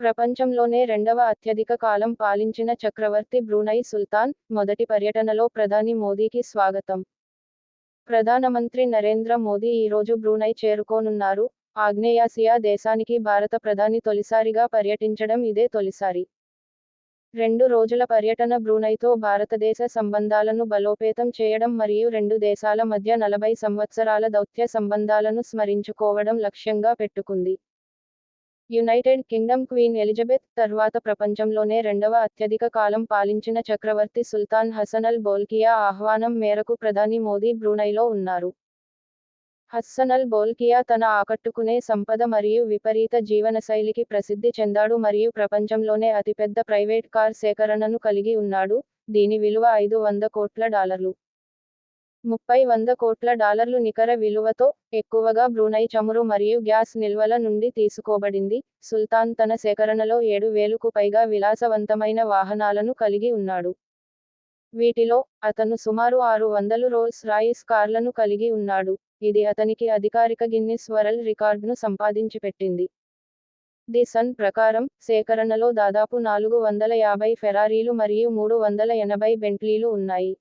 ప్రపంచంలోనే రెండవ అత్యధిక కాలం పాలించిన చక్రవర్తి బ్రూనై సుల్తాన్ మొదటి పర్యటనలో ప్రధాని మోదీకి స్వాగతం. ప్రధానమంత్రి నరేంద్ర మోదీ ఈరోజు బ్రూనై చేరుకోనున్నారు. ఆగ్నేయాసియా దేశానికి భారత ప్రధాని తొలిసారిగా పర్యటించడం ఇదే తొలిసారి. రెండు రోజుల పర్యటన బ్రూనైతో భారతదేశ సంబంధాలను బలోపేతం చేయడం మరియు రెండు దేశాల మధ్య నలభై సంవత్సరాల దౌత్య సంబంధాలను స్మరించుకోవడం లక్ష్యంగా పెట్టుకుంది. యునైటెడ్ కింగ్డమ్ క్వీన్ ఎలిజబెత్ తర్వాత ప్రపంచంలోనే రెండవ అత్యధిక కాలం పాలించిన చక్రవర్తి సుల్తాన్ హసనల్ బోల్కియా ఆహ్వానం మేరకు ప్రధాని మోదీ బ్రూనైలో ఉన్నారు. హస్సనల్ బోల్కియా తన ఆకట్టుకునే సంపద మరియు విపరీత జీవనశైలికి ప్రసిద్ధి చెందాడు మరియు ప్రపంచంలోనే అతిపెద్ద ప్రైవేట్ కార్ సేకరణను కలిగి ఉన్నాడు. దీని విలువ ఐదు వంద కోట్ల డాలర్లు. ముప్పై వంద కోట్ల డాలర్లు నికర విలువతో ఎక్కువగా బ్రూనై చమురు మరియు గ్యాస్ నిల్వల నుండి తీసుకోబడింది. సుల్తాన్ తన సేకరణలో ఏడు వేలుకు పైగా విలాసవంతమైన వాహనాలను కలిగి ఉన్నాడు. వీటిలో అతను సుమారు ఆరు వందలు రోల్స్ రాయిస్ కార్లను కలిగి ఉన్నాడు. ఇది అతనికి అధికారిక గిన్నిస్ వరల్డ్ రికార్డును సంపాదించి పెట్టింది ది సన్ ప్రకారం సేకరణలో దాదాపు నాలుగు వందల యాభై ఫెరారీలు మరియు మూడు వందల ఎనభై బెంట్లీలు ఉన్నాయి.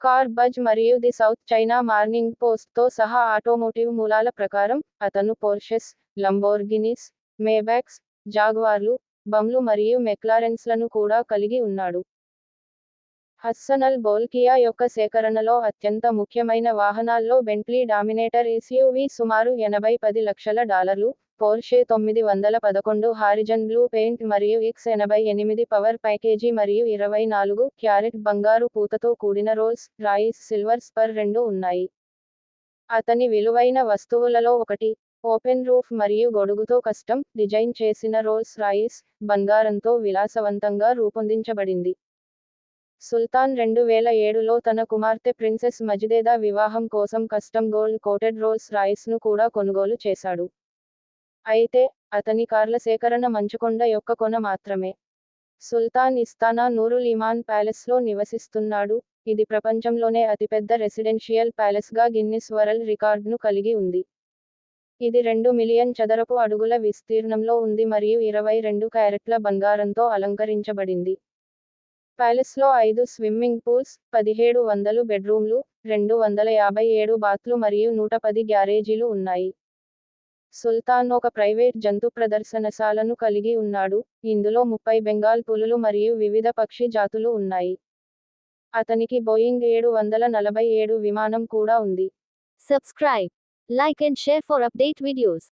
కార్ బజ్ మరియు ది సౌత్ చైనా మార్నింగ్ పోస్ట్తో సహా ఆటోమోటివ్ మూలాల ప్రకారం అతను పోర్షెస్ లంబోర్గినిస్ మేబ్యాక్స్ జాగ్వార్లు బమ్లు మరియు మెక్లారెన్స్లను కూడా కలిగి ఉన్నాడు. హస్సనల్ బోల్కియా యొక్క సేకరణలో అత్యంత ముఖ్యమైన వాహనాల్లో బెంట్లీ డామినేటర్ ఎస్యూవి సుమారు ఎనభై పది లక్షల డాలర్లు పోర్షే తొమ్మిది వందల పదకొండు హారిజన్ బ్లూ పెయింట్ మరియు ఎక్స్ ఎనభై ఎనిమిది పవర్ ప్యాకేజీ మరియు ఇరవై నాలుగు క్యారెట్ బంగారు పూతతో కూడిన రోల్స్ రాయిస్ సిల్వర్ స్పర్ రెండు ఉన్నాయి. అతని విలువైన వస్తువులలో ఒకటి ఓపెన్ రూఫ్ మరియు గొడుగుతో కస్టమ్ డిజైన్ చేసిన రోల్స్ రాయిస్ బంగారంతో విలాసవంతంగా రూపొందించబడింది. సుల్తాన్ రెండు వేల ఏడులో తన కుమార్తె ప్రిన్సెస్ మజిదేదా వివాహం కోసం కస్టమ్ గోల్డ్ కోటెడ్ రోల్స్ రాయిస్ను కూడా కొనుగోలు చేశాడు. అయితే అతని కార్ల సేకరణ మంచుకొండ యొక్క కొన మాత్రమే. సుల్తాన్ ఇస్తానా నూరుల్ ఇమాన్ ప్యాలెస్లో నివసిస్తున్నాడు. ఇది ప్రపంచంలోనే అతిపెద్ద రెసిడెన్షియల్ ప్యాలెస్గా గిన్నిస్ వరల్డ్ రికార్డును కలిగి ఉంది. ఇది రెండు మిలియన్ చదరపు అడుగుల విస్తీర్ణంలో ఉంది మరియు ఇరవై రెండు క్యారెట్ల బంగారంతో అలంకరించబడింది. ప్యాలెస్లో ఐదు స్విమ్మింగ్ పూల్స్ పదిహేడు వందలు బెడ్రూమ్లు రెండు వందల యాభై ఏడు బాత్లు మరియు నూట పది గ్యారేజీలు ఉన్నాయి. సుల్తాన్ ఒక ప్రైవేట్ జంతు ప్రదర్శనశాలను కలిగి ఉన్నాడు. ఇందులో ముప్పై బెంగాల్ పులులు మరియు వివిధ పక్షి జాతులు ఉన్నాయి. అతనికి బోయింగ్ ఏడు వందల నలభై ఏడు విమానం కూడా ఉంది. Subscribe like and share for update videos